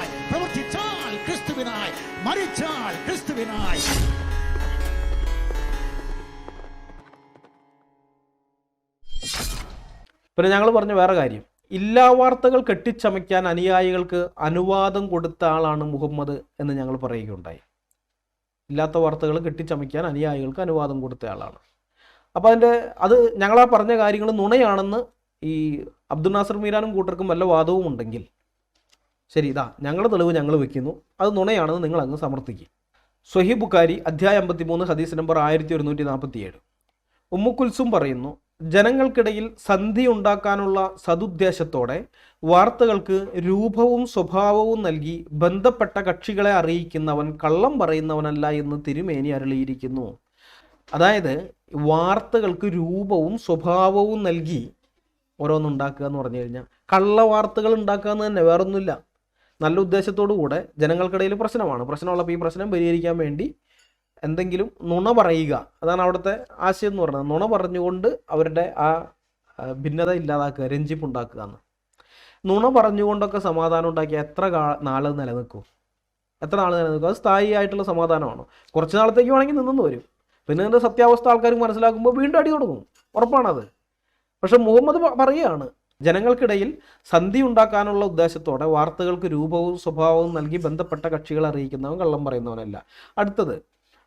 ക്രിസ്തുവിനായി പ്രവർത്തിച്ചാൽ ക്രിസ്തുവിനായി മരിച്ചാൽ ക്രിസ്തുവിനായി. പിന്നെ ഞങ്ങൾ പറഞ്ഞ വേറെ കാര്യം. ഇല്ലാ വാർത്തകൾ കെട്ടിച്ചമയ്ക്കാൻ അനുയായികൾക്ക് അനുവാദം കൊടുത്ത ആളാണ് മുഹമ്മദ് എന്ന് ഞങ്ങൾ പറയുകയുണ്ടായി. ഇല്ലാത്ത വാർത്തകൾ കെട്ടിച്ചമയ്ക്കാൻ അനുയായികൾക്ക് അനുവാദം കൊടുത്ത ആളാണ്. അപ്പോൾ അതിന്റെ അത് ഞങ്ങളാ പറഞ്ഞ കാര്യങ്ങൾ നുണയാണെന്ന് ഈ അബ്ദുൽ നാസർ മീരാനും കൂട്ടർക്കും വല്ല വാദവും ഉണ്ടെങ്കിൽ ശരി ഇതാ ഞങ്ങളുടെ തെളിവ് ഞങ്ങൾ വെക്കുന്നു. അത് നുണയാണെന്ന് നിങ്ങൾ അങ്ങ് സമർത്ഥിക്കും. സ്വഹി ബുക്കാരി അധ്യായം അമ്പത്തിമൂന്ന് ഹദീസ് നമ്പർ ആയിരത്തി ഒരുന്നൂറ്റി നാൽപ്പത്തിയേഴ് ഉമ്മുക്കുൽസും പറയുന്നു ജനങ്ങൾക്കിടയിൽ സന്ധി ഉണ്ടാക്കാനുള്ള സതുദ്ദേശത്തോടെ വാർത്തകൾക്ക് രൂപവും സ്വഭാവവും നൽകി ബന്ധപ്പെട്ട കക്ഷികളെ അറിയിക്കുന്നവൻ കള്ളം പറയുന്നവനല്ല എന്ന് തിരുമേനി അരുളിയിരിക്കുന്നു. അതായത് വാർത്തകൾക്ക് രൂപവും സ്വഭാവവും നൽകി ഓരോന്നുണ്ടാക്കുക എന്ന് പറഞ്ഞു കഴിഞ്ഞാൽ കള്ള വാർത്തകൾ ഉണ്ടാക്കുക എന്ന് തന്നെ വേറൊന്നുമില്ല. നല്ല ഉദ്ദേശത്തോടു കൂടെ ജനങ്ങൾക്കിടയിൽ പ്രശ്നമാണ്. പ്രശ്നമുള്ളപ്പോൾ ഈ പ്രശ്നം പരിഹരിക്കാൻ വേണ്ടി എന്തെങ്കിലും നുണ പറയുക. അതാണ് അവിടുത്തെ ആശയം എന്ന് പറയുന്നത്. നുണ പറഞ്ഞുകൊണ്ട് അവരുടെ ആ ഭിന്നത ഇല്ലാതാക്കുക രഞ്ജിപ്പ് ഉണ്ടാക്കുക എന്ന്. നുണ പറഞ്ഞുകൊണ്ടൊക്കെ സമാധാനം ഉണ്ടാക്കിയ എത്ര കാ നാൾ നിലനിൽക്കും? എത്ര നാൾ നിലനിൽക്കും? അത് സ്ഥായി ആയിട്ടുള്ള സമാധാനമാണോ? കുറച്ച് നാളത്തേക്ക് വേണമെങ്കിൽ നിന്നു വരും. പിന്നെ നിന്റെ സത്യാവസ്ഥ ആൾക്കാർ മനസ്സിലാക്കുമ്പോൾ വീണ്ടും അടി തുടങ്ങും. ഉറപ്പാണത്. പക്ഷെ മുഹമ്മദ് പറയുകയാണ് ജനങ്ങൾക്കിടയിൽ സന്ധി ഉണ്ടാക്കാനുള്ള ഉദ്ദേശത്തോടെ വാർത്തകൾക്ക് രൂപവും സ്വഭാവവും നൽകി ബന്ധപ്പെട്ട കക്ഷികൾ അറിയിക്കുന്നവൻ കള്ളം പറയുന്നവനല്ല. അടുത്തത്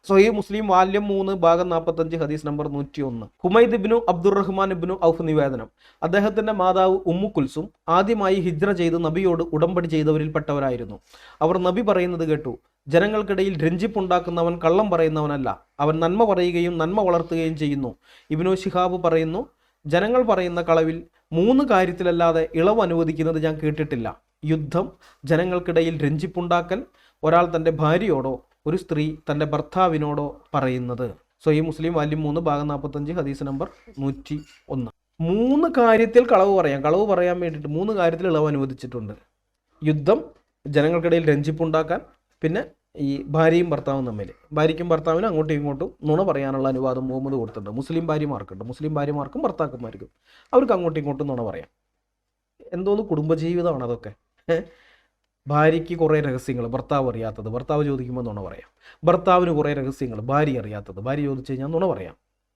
സൊഹീ മുസ്ലിം വാല്യം മൂന്ന് ഭാഗം നാൽപ്പത്തഞ്ച് ഹദീസ് നമ്പർ നൂറ്റി ഒന്ന് ഹുമൈദ് ഇബ്നു അബ്ദുറഹ്മാൻ ഇബ്നു ഔഫ് നിവേദനം. അദ്ദേഹത്തിന്റെ മാതാവ് ഉമ്മു കുൽസും ആദ്യമായി ഹിജ്ര ചെയ്ത് നബിയോട് ഉടമ്പടി ചെയ്തവരിൽപ്പെട്ടവരായിരുന്നു. അവർ നബി പറയുന്നത് കേട്ടു ജനങ്ങൾക്കിടയിൽ രഞ്ജിപ്പുണ്ടാക്കുന്നവൻ കള്ളം പറയുന്നവനല്ല. അവൻ നന്മ പറയുകയും നന്മ വളർത്തുകയും ചെയ്യുന്നു. ഇബിനു ശിഹാബ് പറയുന്നു ജനങ്ങൾ പറയുന്ന കളവിൽ മൂന്ന് കാര്യത്തിലല്ലാതെ ഇളവ് അനുവദിക്കുന്നത് ഞാൻ കേട്ടിട്ടില്ല. യുദ്ധം ജനങ്ങൾക്കിടയിൽ രഞ്ജിപ്പുണ്ടാക്കൽ ഒരാൾ തന്റെ ഭാര്യയോടോ ഒരു സ്ത്രീ തന്റെ ഭർത്താവിനോടോ പറയുന്നത്. സോ ഈ മുസ്ലിം വാല്യം മൂന്ന് ഭാഗം നാൽപ്പത്തഞ്ച് ഹദീസ് നമ്പർ നൂറ്റി ഒന്ന് മൂന്ന് കാര്യത്തിൽ കളവ് പറയാം. കളവ് പറയാൻ വേണ്ടിയിട്ട് മൂന്ന് കാര്യത്തിൽ ഇളവ് അനുവദിച്ചിട്ടുണ്ട്. യുദ്ധം ജനങ്ങൾക്കിടയിൽ രഞ്ജിപ്പുണ്ടാക്കാൻ പിന്നെ ഈ ഭാര്യയും ഭർത്താവും തമ്മിൽ. ഭാര്യയ്ക്കും ഭർത്താവിനും അങ്ങോട്ടും ഇങ്ങോട്ടും നുണ പറയാനുള്ള അനുവാദം മുഹമ്മദ് കൊടുത്തിട്ടുണ്ട്. മുസ്ലിം ഭാര്യമാർക്കുണ്ട്. മുസ്ലിം ഭാര്യമാർക്കും ഭർത്താക്കന്മാർക്കും അവർക്ക് അങ്ങോട്ടും ഇങ്ങോട്ടും നുണ പറയാം. എന്തോന്ന് കുടുംബജീവിതമാണ് അതൊക്കെ? ഭാര്യയ്ക്ക് കുറേ രഹസ്യങ്ങൾ. ഭർത്താവ് അറിയാത്തത്. ഭർത്താവ് ചോദിക്കുമ്പോൾ നുണ പറയാം. ഭർത്താവിന് കുറേ രഹസ്യങ്ങൾ. ഭാര്യ അറിയാത്തത്. ഭാര്യ ചോദിച്ചു കഴിഞ്ഞാൽ നുണ പറയാം.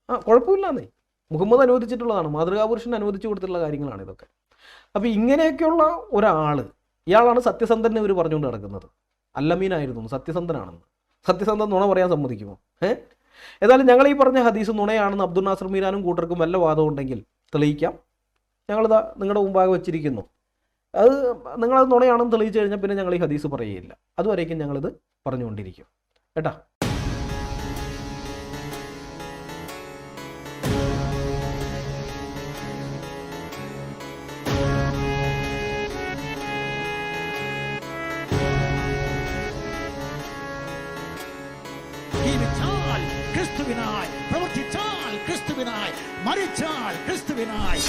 ആ കുഴപ്പമില്ലാന്നേ. മുഹമ്മദ് അനുവദിച്ചിട്ടുള്ളതാണ്. മാതൃകാപുരുഷൻ അനുവദിച്ചു കൊടുത്തിട്ടുള്ള കാര്യങ്ങളാണ് ഇതൊക്കെ. അപ്പോൾ ഇങ്ങനെയൊക്കെയുള്ള ഒരാൾ ഇയാളാണ് സത്യസന്ധനെ ഇവർ പറഞ്ഞുകൊണ്ട് നടക്കുന്നത്. അല്ലമീനായിരുന്നു സത്യസന്ധനാണെന്ന്. സത്യസന്ധൻ നുണ പറയാൻ സമ്മതിക്കുമോ? ഏ? ഏതായാലും ഞങ്ങൾ ഈ പറഞ്ഞ ഹദീസ് നുണയാണെന്ന് അബ്ദുൽ നാസർ മീരാനും കൂട്ടർക്കും വല്ല വാദം ഉണ്ടെങ്കിൽ തെളിയിക്കാം. ഞങ്ങളിതാ നിങ്ങളുടെ മുമ്പാകെ വെച്ചിരിക്കുന്നു. അത് നിങ്ങളത് നുണയാണെന്ന് തെളിയിച്ചു കഴിഞ്ഞാൽ പിന്നെ ഞങ്ങൾ ഈ ഹദീസ് പറയുകയില്ല. അതുവരേക്കും ഞങ്ങളിത് പറഞ്ഞുകൊണ്ടിരിക്കും. കേട്ടാ? ക്രിസ്തുവിനായി പ്രവർത്തിച്ചാൽ ക്രിസ്തുവിനായി മരിച്ചാൽ ക്രിസ്തുവിനായി